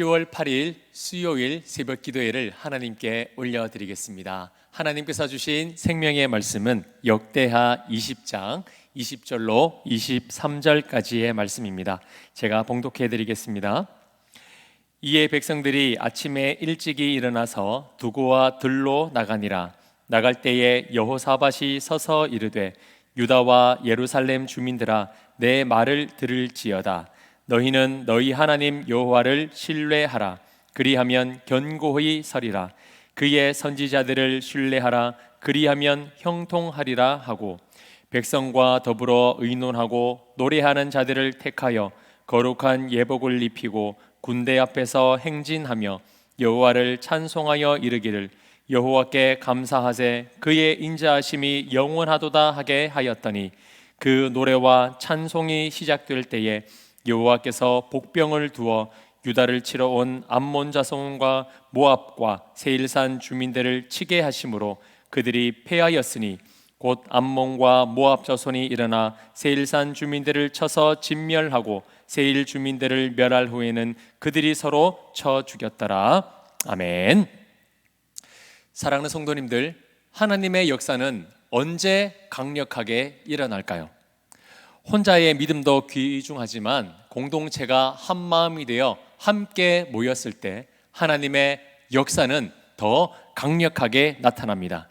10월 8일 수요일 새벽 기도회를 하나님께 올려드리겠습니다. 하나님께서 주신 생명의 말씀은 역대하 20장 20절로 23절까지의 말씀입니다. 제가 봉독해 드리겠습니다. 이에 백성들이 아침에 일찍이 일어나서 두고와 들로 나가니라 나갈 때에 여호사밧이 서서 이르되 유다와 예루살렘 주민들아 내 말을 들을지어다 너희는 너희 하나님 여호와를 신뢰하라. 그리하면 견고히 서리라. 그의 선지자들을 신뢰하라. 그리하면 형통하리라 하고 백성과 더불어 의논하고 노래하는 자들을 택하여 거룩한 예복을 입히고 군대 앞에서 행진하며 여호와를 찬송하여 이르기를 여호와께 감사하세 그의 인자하심이 영원하도다 하게 하였더니 그 노래와 찬송이 시작될 때에 여호와께서 복병을 두어 유다를 치러 온 암몬 자손과 모압과 세일산 주민들을 치게 하심으로 그들이 패하였으니 곧 암몬과 모압 자손이 일어나 세일산 주민들을 쳐서 진멸하고 세일 주민들을 멸할 후에는 그들이 서로 쳐 죽였더라. 아멘. 사랑하는 성도님들, 하나님의 역사는 언제 강력하게 일어날까요? 혼자의 믿음도 귀중하지만 공동체가 한 마음이 되어 함께 모였을 때 하나님의 역사는 더 강력하게 나타납니다.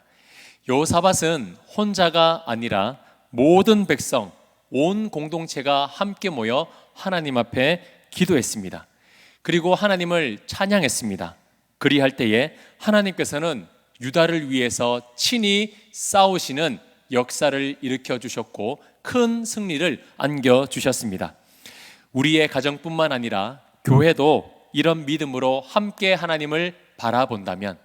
요사밧은 혼자가 아니라 모든 백성, 온 공동체가 함께 모여 하나님 앞에 기도했습니다. 그리고 하나님을 찬양했습니다. 그리할 때에 하나님께서는 유다를 위해서 친히 싸우시는 역사를 일으켜 주셨고 큰 승리를 안겨 주셨습니다. 우리의 가정뿐만 아니라 교회도 이런 믿음으로 함께 하나님을 바라본다면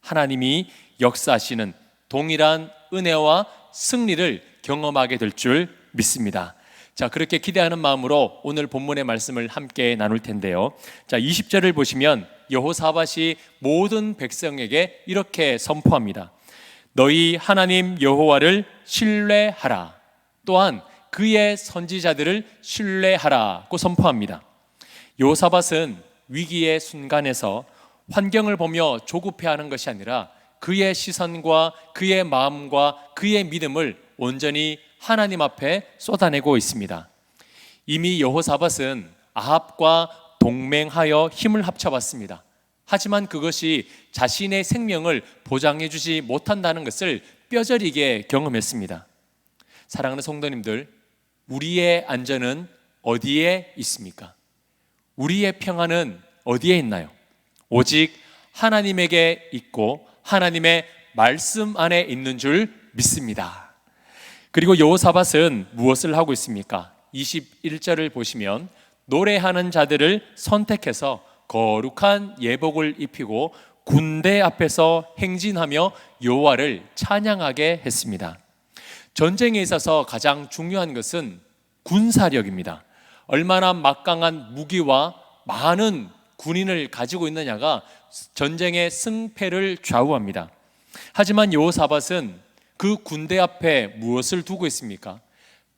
하나님이 역사하시는 동일한 은혜와 승리를 경험하게 될 줄 믿습니다. 자, 그렇게 기대하는 마음으로 오늘 본문의 말씀을 함께 나눌 텐데요. 자, 20절을 보시면 여호사밧이 모든 백성에게 이렇게 선포합니다. 너희 하나님 여호와를 신뢰하라. 또한 그의 선지자들을 신뢰하라고 선포합니다. 요사밧은 위기의 순간에서 환경을 보며 조급해하는 것이 아니라 그의 시선과 그의 마음과 그의 믿음을 온전히 하나님 앞에 쏟아내고 있습니다. 이미 여호사밧은 아합과 동맹하여 힘을 합쳐봤습니다. 하지만 그것이 자신의 생명을 보장해 주지 못한다는 것을 뼈저리게 경험했습니다. 사랑하는 성도님들, 우리의 안전은 어디에 있습니까? 우리의 평안은 어디에 있나요? 오직 하나님에게 있고 하나님의 말씀 안에 있는 줄 믿습니다. 그리고 여호사밧은 무엇을 하고 있습니까? 21절을 보시면 노래하는 자들을 선택해서 거룩한 예복을 입히고 군대 앞에서 행진하며 여호와를 찬양하게 했습니다. 전쟁에 있어서 가장 중요한 것은 군사력입니다. 얼마나 막강한 무기와 많은 군인을 가지고 있느냐가 전쟁의 승패를 좌우합니다. 하지만 여호사밧은 그 군대 앞에 무엇을 두고 있습니까?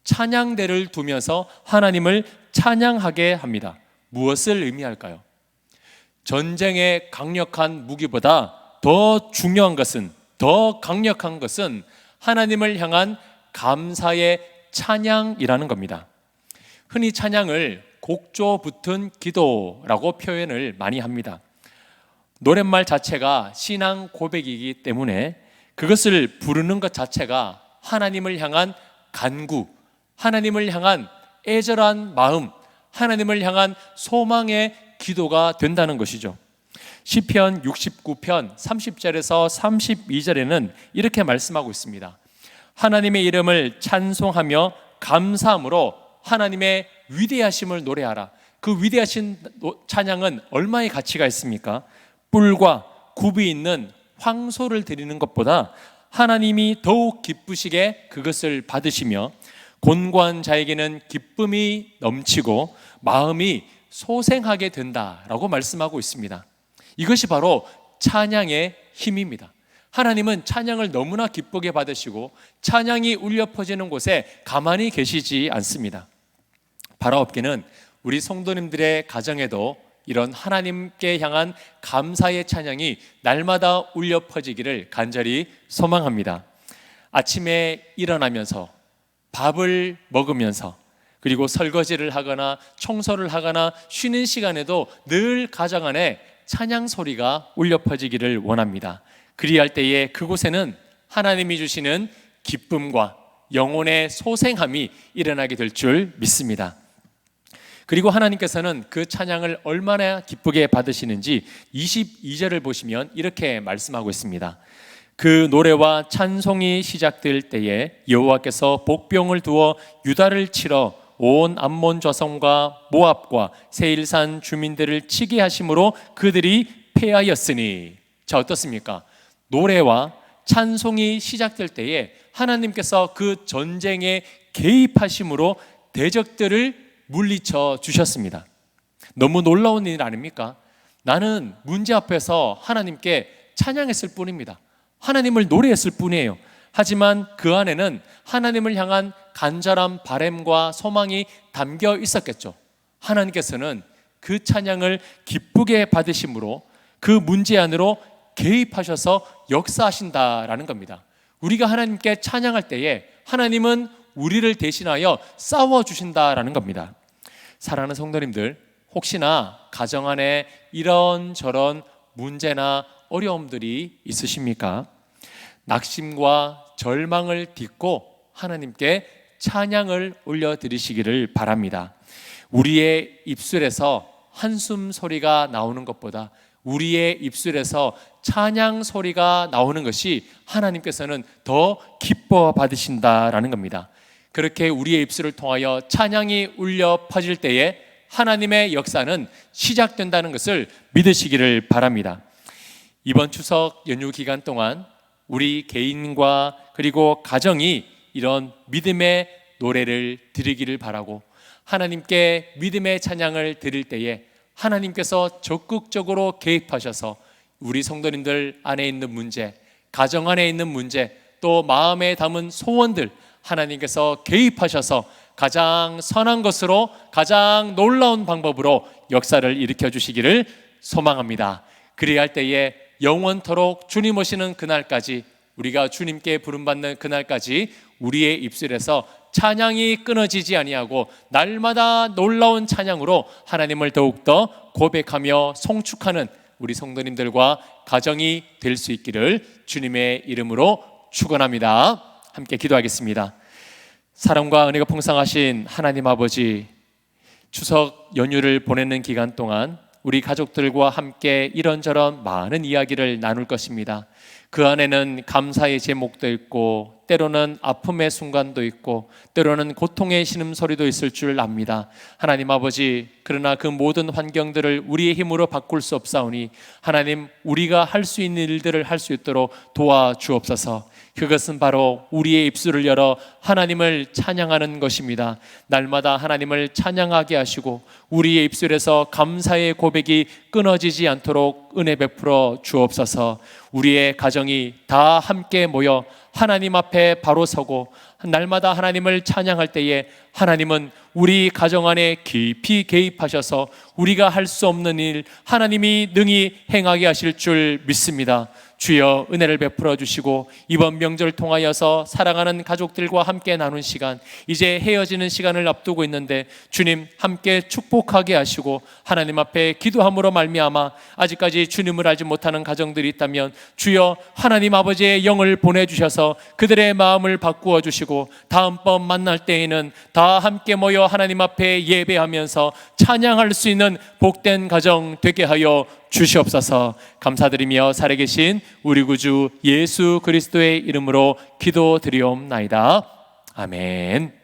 찬양대를 두면서 하나님을 찬양하게 합니다. 무엇을 의미할까요? 전쟁의 강력한 무기보다 더 중요한 것은 더 강력한 것은 하나님을 향한 감사의 찬양이라는 겁니다. 흔히 찬양을 곡조 붙은 기도라고 표현을 많이 합니다. 노랫말 자체가 신앙 고백이기 때문에 그것을 부르는 것 자체가 하나님을 향한 간구, 하나님을 향한 애절한 마음, 하나님을 향한 소망의 기도가 된다는 것이죠. 시편 69편 30절에서 32절에는 이렇게 말씀하고 있습니다. 하나님의 이름을 찬송하며 감사함으로 하나님의 위대하심을 노래하라. 그 위대하신 찬양은 얼마의 가치가 있습니까? 뿔과 굽이 있는 황소를 드리는 것보다 하나님이 더욱 기쁘시게 그것을 받으시며 곤고한 자에게는 기쁨이 넘치고 마음이 소생하게 된다라고 말씀하고 있습니다. 이것이 바로 찬양의 힘입니다. 하나님은 찬양을 너무나 기쁘게 받으시고 찬양이 울려 퍼지는 곳에 가만히 계시지 않습니다. 바라옵기는 우리 성도님들의 가정에도 이런 하나님께 향한 감사의 찬양이 날마다 울려 퍼지기를 간절히 소망합니다. 아침에 일어나면서 밥을 먹으면서 그리고 설거지를 하거나 청소를 하거나 쉬는 시간에도 늘 가정 안에 찬양 소리가 울려 퍼지기를 원합니다. 그리할 때에 그곳에는 하나님이 주시는 기쁨과 영혼의 소생함이 일어나게 될 줄 믿습니다. 그리고 하나님께서는 그 찬양을 얼마나 기쁘게 받으시는지 22절을 보시면 이렇게 말씀하고 있습니다. 그 노래와 찬송이 시작될 때에 여호와께서 복병을 두어 유다를 치러 온 암몬 저성과 모압과 세일산 주민들을 치게 하심으로 그들이 패하였으니 자 어떻습니까? 노래와 찬송이 시작될 때에 하나님께서 그 전쟁에 개입하심으로 대적들을 물리쳐 주셨습니다. 너무 놀라운 일 아닙니까? 나는 문제 앞에서 하나님께 찬양했을 뿐입니다. 하나님을 노래했을 뿐이에요. 하지만 그 안에는 하나님을 향한 간절한 바램과 소망이 담겨 있었겠죠. 하나님께서는 그 찬양을 기쁘게 받으심으로 그 문제 안으로 개입하셔서 역사하신다라는 겁니다. 우리가 하나님께 찬양할 때에 하나님은 우리를 대신하여 싸워 주신다라는 겁니다. 사랑하는 성도님들, 혹시나 가정 안에 이런저런 문제나 어려움들이 있으십니까? 낙심과 절망을 딛고 하나님께 찬양을 올려드리시기를 바랍니다. 우리의 입술에서 한숨 소리가 나오는 것보다 우리의 입술에서 찬양 소리가 나오는 것이 하나님께서는 더 기뻐 받으신다라는 겁니다. 그렇게 우리의 입술을 통하여 찬양이 울려 퍼질 때에 하나님의 역사는 시작된다는 것을 믿으시기를 바랍니다. 이번 추석 연휴 기간 동안 우리 개인과 그리고 가정이 이런 믿음의 노래를 드리기를 바라고 하나님께 믿음의 찬양을 드릴 때에 하나님께서 적극적으로 개입하셔서 우리 성도님들 안에 있는 문제, 가정 안에 있는 문제, 또 마음에 담은 소원들 하나님께서 개입하셔서 가장 선한 것으로 가장 놀라운 방법으로 역사를 일으켜 주시기를 소망합니다. 그리할 때에 영원토록 주님 오시는 그날까지 우리가 주님께 부름받는 그날까지 우리의 입술에서 찬양이 끊어지지 아니하고 날마다 놀라운 찬양으로 하나님을 더욱더 고백하며 송축하는 우리 성도님들과 가정이 될 수 있기를 주님의 이름으로 축원합니다. 함께 기도하겠습니다. 사랑과 은혜가 풍성하신 하나님 아버지 추석 연휴를 보내는 기간 동안 우리 가족들과 함께 이런저런 많은 이야기를 나눌 것입니다. 그 안에는 감사의 제목도 있고 때로는 아픔의 순간도 있고 때로는 고통의 신음소리도 있을 줄 압니다. 하나님 아버지 그러나 그 모든 환경들을 우리의 힘으로 바꿀 수 없사오니 하나님 우리가 할 수 있는 일들을 할 수 있도록 도와주옵소서. 그것은 바로 우리의 입술을 열어 하나님을 찬양하는 것입니다. 날마다 하나님을 찬양하게 하시고 우리의 입술에서 감사의 고백이 끊어지지 않도록 은혜 베풀어 주옵소서. 우리의 가정이 다 함께 모여 하나님 앞에 바로 서고 날마다 하나님을 찬양할 때에 하나님은 우리 가정 안에 깊이 개입하셔서 우리가 할 수 없는 일 하나님이 능히 행하게 하실 줄 믿습니다. 주여 은혜를 베풀어 주시고 이번 명절 통하여서 사랑하는 가족들과 함께 나눈 시간 이제 헤어지는 시간을 앞두고 있는데 주님 함께 축복하게 하시고 하나님 앞에 기도함으로 말미암아 아직까지 주님을 알지 못하는 가정들이 있다면 주여 하나님 아버지의 영을 보내 주셔서 그들의 마음을 바꾸어 주시고 다음번 만날 때에는 다 함께 모여 하나님 앞에 예배하면서 찬양할 수 있는 복된 가정 되게 하여 주시옵소서 감사드리며 살아계신 우리 구주 예수 그리스도의 이름으로 기도드리옵나이다. 아멘.